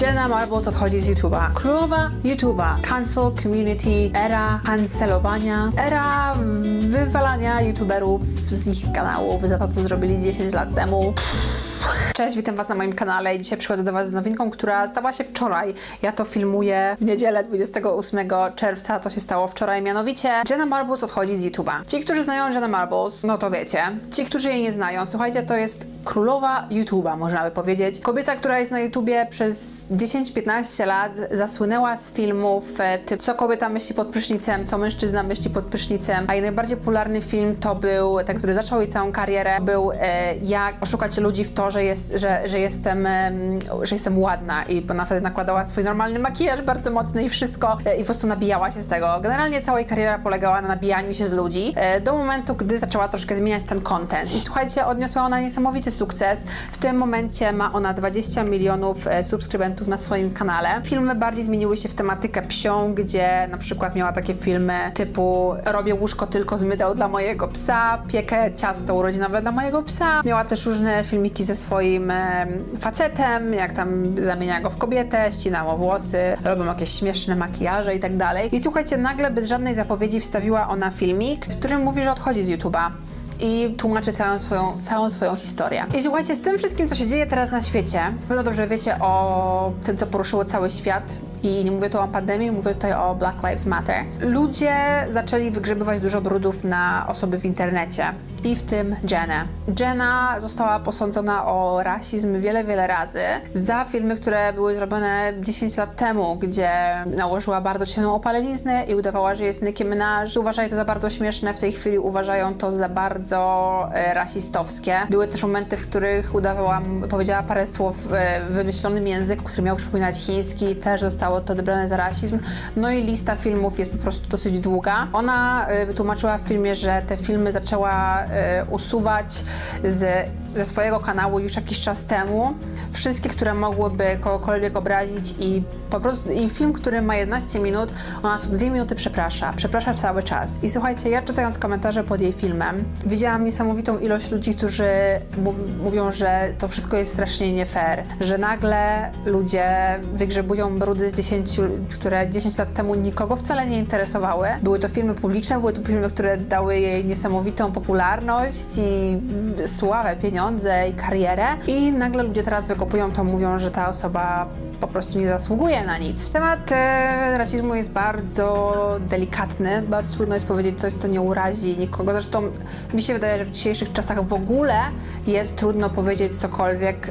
Jenna Marbles odchodzi z YouTube'a. Królowa YouTube'a. Cancel community. Era cancelowania. Era wywalania YouTuberów z ich kanałów za to, co zrobili 10 lat temu. Cześć, witam Was na moim kanale i dzisiaj przychodzę do Was z nowinką, która stała się wczoraj. Ja to filmuję w niedzielę 28 czerwca, to się stało wczoraj, mianowicie Jenna Marbles odchodzi z YouTube'a. Ci, którzy znają Jenna Marbles, no to wiecie. Ci, którzy jej nie znają, słuchajcie, to jest królowa YouTube'a, można by powiedzieć. Kobieta, która jest na YouTubie przez 10-15 lat, zasłynęła z filmów e, Co kobieta myśli pod prysznicem, co mężczyzna myśli pod prysznicem, a jej najbardziej popularny film to był ten, który zaczął jej całą karierę, był e, jak oszukać ludzi w to, że, jest, że, że, jestem, em, że jestem ładna i ona wtedy nakładała swój normalny makijaż bardzo mocny i wszystko e, i po prostu nabijała się z tego. Generalnie cała jej kariera polegała na nabijaniu się z ludzi e, do momentu, gdy zaczęła troszkę zmieniać ten content. I słuchajcie, odniosła ona niesamowity sukces. W tym momencie ma ona 20 milionów e, subskrybentów na swoim kanale. Filmy bardziej zmieniły się w tematykę psią, gdzie na przykład miała takie filmy typu robię łóżko tylko z mydeł dla mojego psa, piekę ciasto urodzinowe dla mojego psa. Miała też różne filmiki ze swoim facetem, jak tam zamienia go w kobietę, ścina mu włosy, robią jakieś śmieszne makijaże i tak dalej. I słuchajcie, nagle bez żadnej zapowiedzi wstawiła ona filmik, w którym mówi, że odchodzi z YouTube'a i tłumaczy całą swoją, całą swoją historię. I słuchajcie, z tym wszystkim, co się dzieje teraz na świecie, pewno dobrze wiecie o tym, co poruszyło cały świat i nie mówię tu o pandemii, mówię tutaj o Black Lives Matter. Ludzie zaczęli wygrzebywać dużo brudów na osoby w internecie i w tym Jenę. Jenna została posądzona o rasizm wiele, wiele razy za filmy, które były zrobione 10 lat temu, gdzie nałożyła bardzo ciemną opaleniznę i udawała, że jest Nicki Minaj. Uważali to za bardzo śmieszne, w tej chwili uważają to za bardzo e, rasistowskie. Były też momenty, w których udawała, powiedziała parę słów w wymyślonym języku, który miał przypominać chiński, też zostało to odebrane za rasizm. No i lista filmów jest po prostu dosyć długa. Ona e, wytłumaczyła w filmie, że te filmy zaczęła usuwać z, ze swojego kanału już jakiś czas temu. Wszystkie, które mogłyby kogokolwiek obrazić i po prostu i film, który ma 11 minut, ona co dwie minuty przeprasza. Przeprasza cały czas. I słuchajcie, ja czytając komentarze pod jej filmem, widziałam niesamowitą ilość ludzi, którzy mów, mówią, że to wszystko jest strasznie nie fair, że nagle ludzie wygrzebują brudy z 10, które 10 lat temu nikogo wcale nie interesowały. Były to filmy publiczne, były to filmy, które dały jej niesamowitą popularność i sławę, pieniądze i karierę. I nagle ludzie teraz wykopują to, mówią, że ta osoba po prostu nie zasługuje na nic. Temat e, rasizmu jest bardzo delikatny, bardzo trudno jest powiedzieć coś, co nie urazi nikogo. Zresztą mi się wydaje, że w dzisiejszych czasach w ogóle jest trudno powiedzieć cokolwiek,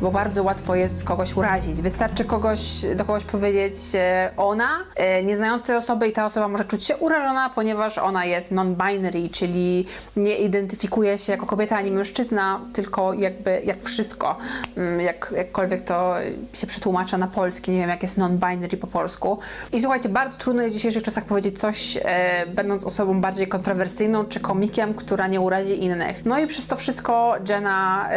bo bardzo łatwo jest kogoś urazić. Wystarczy kogoś, do kogoś powiedzieć e, ona, e, nie znając tej osoby i ta osoba może czuć się urażona, ponieważ ona jest non-binary, czyli nie identyfikuje się jako kobieta ani mężczyzna, tylko jakby jak wszystko, Mm, jak, jakkolwiek to się przetłumacza na polski, nie wiem jak jest non-binary po polsku. I słuchajcie, bardzo trudno jest w dzisiejszych czasach powiedzieć coś, e, będąc osobą bardziej kontrowersyjną czy komikiem, która nie urazi innych. No i przez to wszystko Jenna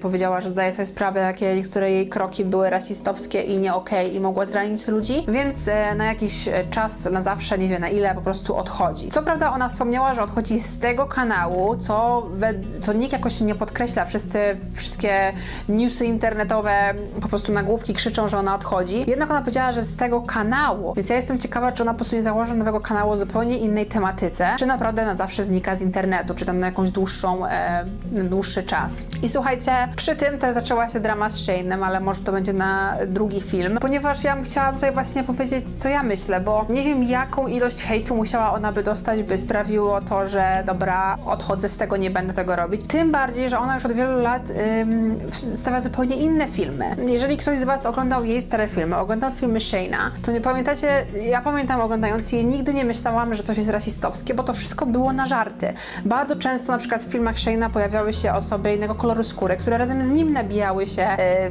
powiedziała, że zdaje sobie sprawę, jakie niektóre jej kroki były rasistowskie i nie okej i mogła zranić ludzi, więc e, na jakiś e, czas, na zawsze, nie wiem na ile, po prostu odchodzi. Co prawda ona wspomniała, że odchodzi z tego kanału, co, we, co nikt jakoś nie podkreśla. Wszyscy, wszystkie newsy internetowe, po prostu nagłówki krzyczą, że ona odchodzi. Jednak ona powiedziała, że z tego kanału. Więc ja jestem ciekawa, czy ona po prostu nie założy nowego kanału o zupełnie innej tematyce, czy naprawdę na zawsze znika z internetu, czy tam na jakąś dłuższą, e, dłuższy czas. I słuchajcie, przy tym też zaczęła się drama z Shane'em, ale może to będzie na drugi film, ponieważ ja bym chciała tutaj właśnie powiedzieć, co ja myślę, bo nie wiem, jaką ilość hejtu musiała ona by dostać, by sprawiło to, że dobra, odchodzę z tego, nie będę tego robić. Tym bardziej, że ona już od wielu lat ym, stawia zupełnie inne filmy. Jeżeli ktoś z Was oglądał jej stare filmy, oglądał filmy Shane'a, to nie pamiętacie, ja pamiętam oglądając je, nigdy nie myślałam, że coś jest rasistowskie, bo to wszystko było na żarty. Bardzo często na przykład w filmach Shane'a pojawiały się osoby innego koloru skóry, które razem z nim nabijały się e,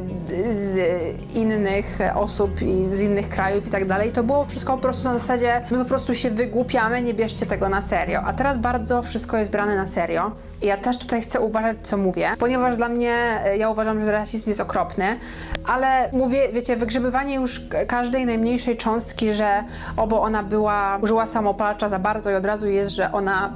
z innych osób i z innych krajów i tak dalej. To było wszystko po prostu na zasadzie, my po prostu się wygłupiamy, nie bierzcie tego na serio. A teraz bardzo wszystko jest brane na serio. I ja też tutaj chcę uważać, co mówię, ponieważ dla mnie, e, ja uważam, że rasizm jest okropny, ale mówię, wiecie, wygrzebywanie już każdej najmniejszej cząstki, że obo ona była, użyła samopalacza za bardzo i od razu jest, że ona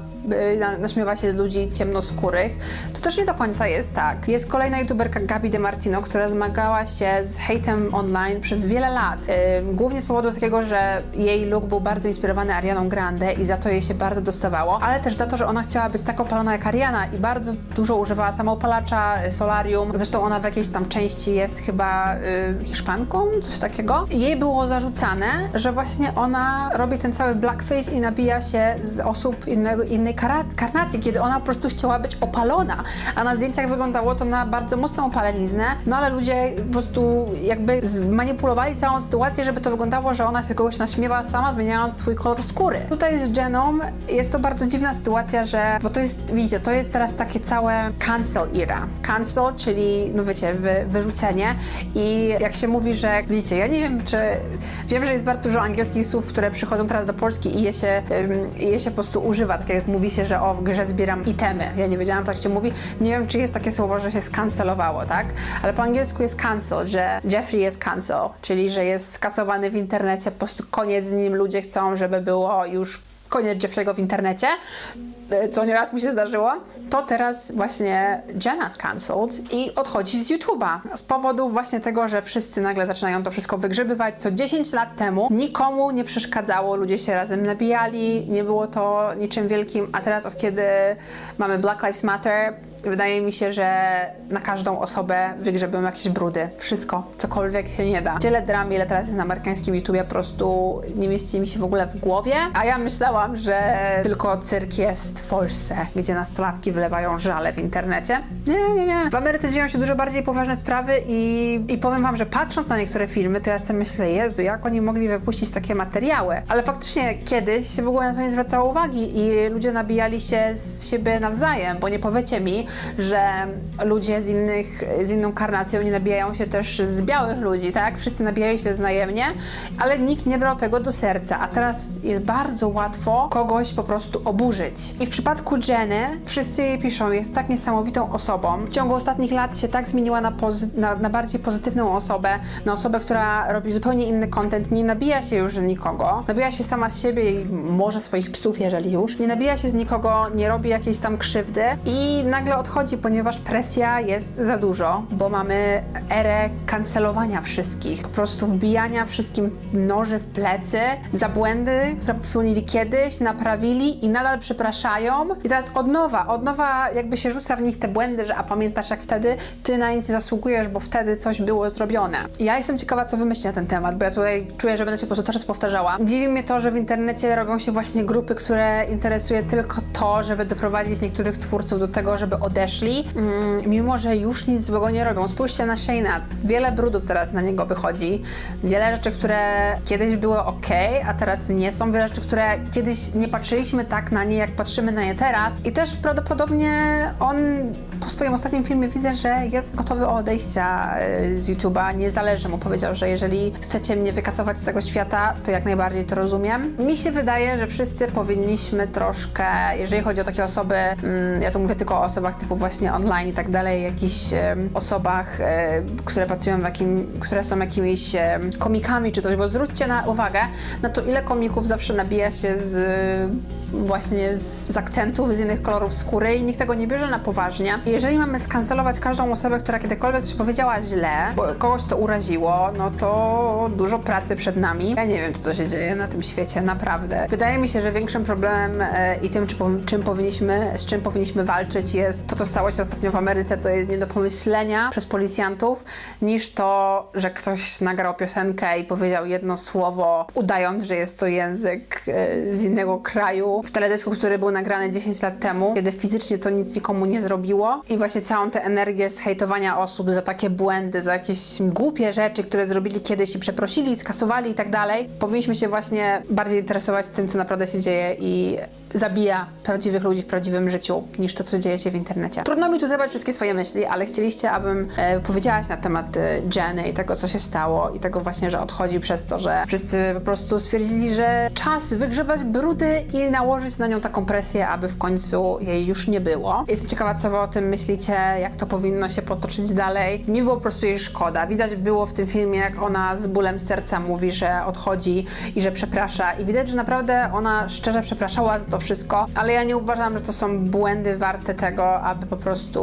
na- naśmiewa się z ludzi ciemnoskórych, to też nie do końca jest tak. Jest kolejna youtuberka Gabi De Martino, Która zmagała się z hejtem online przez wiele lat. Głównie z powodu takiego, że jej look był bardzo inspirowany Arianą Grande i za to jej się bardzo dostawało, ale też za to, że ona chciała być tak opalona jak Ariana i bardzo dużo używała samoopalacza, y, solarium. Zresztą ona w jakiejś tam części jest chyba y, Hiszpanką, coś takiego. Jej było zarzucane, że właśnie ona robi ten cały blackface i nabija się z osób innego, innej karnacji, kiedy ona po prostu chciała być opalona. A na zdjęciach wyglądało to na bardzo mocną opaleniznę, no ale ludzie po prostu jakby zmanipulowali całą sytuację, żeby to wyglądało, że ona się kogoś naśmiewa sama, zmieniając swój kolor skóry. Tutaj z Jeną jest to bardzo dziwna sytuacja, że, bo to jest, widzicie, to jest teraz takie całe cancel era. Cancel, czyli, no wiecie, wy, wyrzucenie i jak się mówi, że, widzicie, ja nie wiem, czy, wiem, że jest bardzo dużo angielskich słów, które przychodzą teraz do Polski i je się, je się po prostu używa, tak jak mówi się, że o, w grze zbieram itemy. Ja nie wiedziałam, tak się mówi. Nie wiem, czy jest takie słowo, że się skancelowało, tak? Ale po angielsku jest cancel, że Jeffrey jest cancel, czyli że jest skasowany w internecie, po prostu koniec z nim, ludzie chcą, żeby było już koniec Jeffrey'ego w internecie, e, co nieraz mi się zdarzyło, to teraz właśnie Jenna's cancelled i odchodzi z YouTube'a. Z powodu właśnie tego, że wszyscy nagle zaczynają to wszystko wygrzebywać, co 10 lat temu nikomu nie przeszkadzało, ludzie się razem nabijali, nie było to niczym wielkim, a teraz od kiedy mamy Black Lives Matter, Wydaje mi się, że na każdą osobę wygrzebią jakieś brudy. Wszystko, cokolwiek się nie da. Tyle dram, ile teraz jest na amerykańskim YouTubie, po prostu nie mieści mi się w ogóle w głowie. A ja myślałam, że tylko cyrk jest w Polsce, gdzie nastolatki wylewają żale w internecie. Nie, nie, nie. W Ameryce dzieją się dużo bardziej poważne sprawy i, i powiem wam, że patrząc na niektóre filmy, to ja sobie myślę, Jezu, jak oni mogli wypuścić takie materiały. Ale faktycznie kiedyś się w ogóle na to nie zwracało uwagi i ludzie nabijali się z siebie nawzajem, bo nie powiecie mi, że ludzie z, innych, z inną karnacją nie nabijają się też z białych ludzi, tak? Wszyscy nabijają się wzajemnie, ale nikt nie brał tego do serca, a teraz jest bardzo łatwo kogoś po prostu oburzyć. I w przypadku Jenny, wszyscy jej piszą, jest tak niesamowitą osobą. W ciągu ostatnich lat się tak zmieniła na, na, na bardziej pozytywną osobę, na osobę, która robi zupełnie inny content, nie nabija się już nikogo, nabija się sama z siebie i może swoich psów, jeżeli już, nie nabija się z nikogo, nie robi jakiejś tam krzywdy i nagle odchodzi, ponieważ presja jest za dużo, bo mamy erę kancelowania wszystkich, po prostu wbijania wszystkim noży w plecy za błędy, które popełnili kiedyś, naprawili i nadal przepraszają i teraz od nowa, od nowa jakby się rzuca w nich te błędy, że a pamiętasz jak wtedy ty na nic nie zasługujesz, bo wtedy coś było zrobione. I ja jestem ciekawa, co wymyślicie na ten temat, bo ja tutaj czuję, że będę się po prostu teraz powtarzała. Dziwi mnie to, że w internecie robią się właśnie grupy, które interesuje tylko to, żeby doprowadzić niektórych twórców do tego, żeby odeszli, mm, mimo że już nic złego nie robią. Spójrzcie na Shane'a. Wiele brudów teraz na niego wychodzi. Wiele rzeczy, które kiedyś były ok, a teraz nie są. Wiele rzeczy, które kiedyś nie patrzyliśmy tak na nie, jak patrzymy na nie teraz. I też prawdopodobnie on po swoim ostatnim filmie widzę, że jest gotowy o odejścia y, z YouTube'a. Nie zależy mu. Powiedział, że jeżeli chcecie mnie wykasować z tego świata, to jak najbardziej to rozumiem. Mi się wydaje, że wszyscy powinniśmy troszkę, jeżeli chodzi o takie osoby, mm, ja tu mówię tylko o osobach typu właśnie online i tak dalej, jakichś em, osobach, e, które pracują w jakim, które są jakimiś em, komikami czy coś, bo zwróćcie na uwagę na to, ile komików zawsze nabija się z właśnie z, z akcentów, z innych kolorów skóry i nikt tego nie bierze na poważnie. Jeżeli mamy skancelować każdą osobę, która kiedykolwiek coś powiedziała źle, bo kogoś to uraziło, no to dużo pracy przed nami. Ja nie wiem, co to się dzieje na tym świecie, naprawdę. Wydaje mi się, że większym problemem e, i tym, czym powinniśmy, z czym powinniśmy walczyć, jest to, co stało się ostatnio w Ameryce, co jest nie do pomyślenia przez policjantów, niż to, że ktoś nagrał piosenkę i powiedział jedno słowo, udając, że jest to język e, z innego kraju. W teledysku, który był nagrany 10 lat temu, kiedy fizycznie to nic nikomu nie zrobiło i właśnie całą tę energię z hejtowania osób za takie błędy, za jakieś głupie rzeczy, które zrobili kiedyś i przeprosili, skasowali i tak dalej, powinniśmy się właśnie bardziej interesować tym, co naprawdę się dzieje i zabija prawdziwych ludzi w prawdziwym życiu, niż to, co dzieje się w internecie. Trudno mi tu zebrać wszystkie swoje myśli, ale chcieliście, abym e, powiedziałaś na temat e, Jenny i tego, co się stało i tego właśnie, że odchodzi przez to, że wszyscy po prostu stwierdzili, że czas wygrzebać brudy i nałożyć na nią taką presję, aby w końcu jej już nie było. Jestem ciekawa, co wy o tym myślicie, jak to powinno się potoczyć dalej. Mi było po prostu jej szkoda. Widać było w tym filmie, jak ona z bólem serca mówi, że odchodzi i że przeprasza i widać, że naprawdę ona szczerze przepraszała za to wszystko, ale ja nie uważam, że to są błędy warte tego, aby po prostu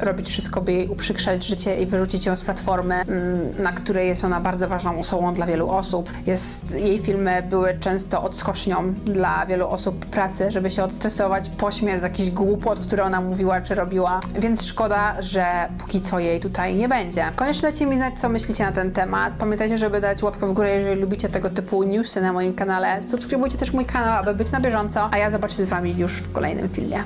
robić wszystko, by jej uprzykrzać życie i wyrzucić ją z platformy, mm, na której jest ona bardzo ważną osobą dla wielu osób. Jest, jej filmy były często odskocznią dla wielu osób pracy, żeby się odstresować, pośmiać z jakichś głupot, które ona mówiła czy robiła, więc szkoda, że póki co jej tutaj nie będzie. Koniecznie dajcie mi znać, co myślicie na ten temat. Pamiętajcie, żeby dać łapkę w górę, jeżeli lubicie tego typu newsy na moim kanale. Subskrybujcie też mój kanał, aby być na bieżąco, a ja zobaczę się z wami już w kolejnym filmie.